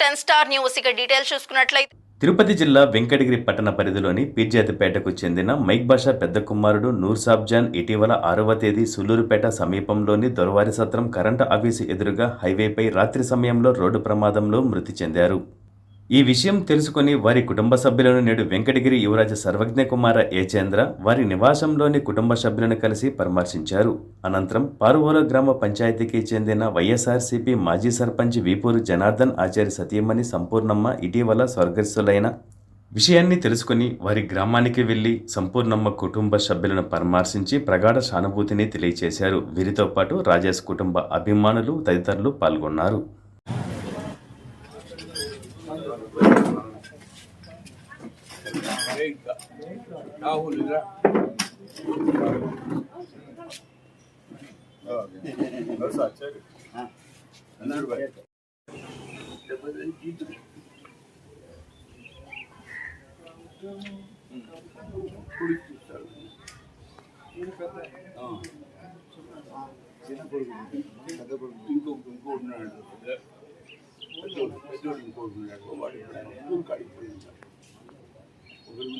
Ten star news. ఇక details చూసుకున్నట్లయితే తిరుపతి జిల్లా వెంకటగిరి పట్టణ పరిధిలోని పీర్జాతిపేటకు చెందిన మైక్ బాషా పెద్ద కుమారుడు నూర్సాబ్జాన్ ఇటీవల ఆరవ తేదీ సులూరుపేట సమీపంలోని దొరవారి సత్రం కరెంటు ఆఫీసు ఎదురుగా హైవేపై రాత్రి సమయంలో రోడ్డు ప్రమాదంలో మృతి చెందారు. ఈ విషయం తెలుసుకుని వారి కుటుంబ సభ్యులను నేడు వెంకటగిరి యువరాజ సర్వజ్ఞ కుమార ఏచేంద్ర వారి నివాసంలోని కుటుంబ సభ్యులను కలిసి పరామర్శించారు. అనంతరం పారువోల గ్రామ పంచాయతీకి చెందిన వైఎస్ఆర్సీపీ మాజీ సర్పంచ్ వీపూరు జనార్దన్ ఆచార్య సతీమణి సంపూర్ణమ్మ ఇటీవల స్వర్గస్థులైన విషయాన్ని తెలుసుకుని వారి గ్రామానికి వెళ్ళి సంపూర్ణమ్మ కుటుంబ సభ్యులను పరామర్శించి ప్రగాఢ సానుభూతిని తెలియజేశారు వీరితో పాటు రాజేష్ కుటుంబ అభిమానులు తదితరులు పాల్గొన్నారు. రాహుల్ రా ఇంకొక ఇంకోటి ఉన్నాడు పెద్దోడు పెద్దోడు ఇంకోటి ఉన్నాడు వాడు ఇప్పుడు స్కూల్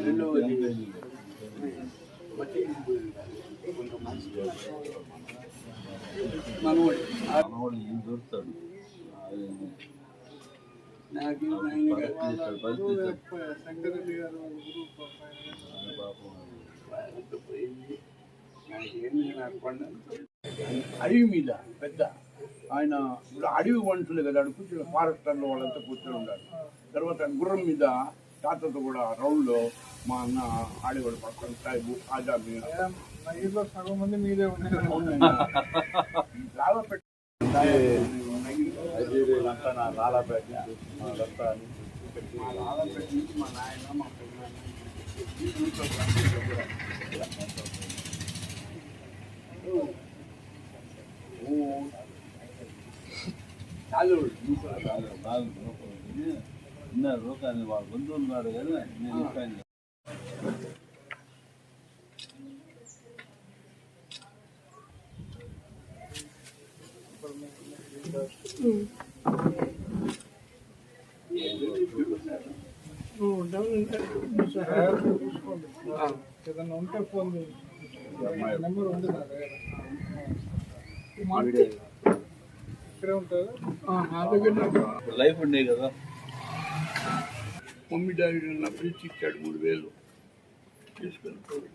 రెండవది మనవాడు నాకు నాయన పోయింది నాకేంది నాకు అడవి మీద పెద్ద ఆయన ఇప్పుడు అడవి వంటలు కదా ఆడ కూర్చుని ఫారెస్టర్లో వాళ్ళంతా కూర్చొని ఉన్నారు. తర్వాత గుర్రం మీద తాతతో కూడా రౌండ్లో మా అన్న ఆడేవాడు పక్కన సాయిబు ఆజా మీద నగిరిలో సగం మంది మీరే ఉన్నారు లాభ పెట్టి మా నాయన మా చాలు ఉన్నారు కానీ వాళ్ళ బంధువులు ఉన్నారు కానీ నేను చెప్పాను ఏదన్నా ఉంటే ఫోన్ నెంబర్ ఉంది నా దగ్గర. ఇక్కడే ఉంటారు నా దగ్గర నాకు లైఫ్ ఉండే కదా. మమ్మీ డాడీ నా పిలిచి ఇచ్చాడు మూడు వేలు తీసుకొని పోయి.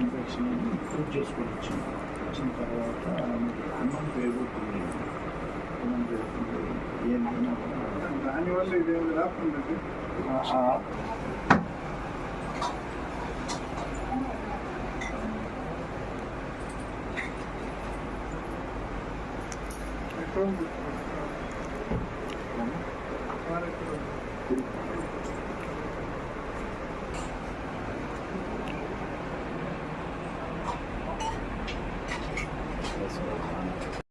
ఇన్ఫెక్షన్ ప్రూవ్ చేసుకొని వచ్చింది వచ్చిన తర్వాత అన్నం పేరుతుంది అన్నం పేరుతుంది ఏం తిన్నా దానివల్ల ఇదేమి రాకుండా Agora é Thank you.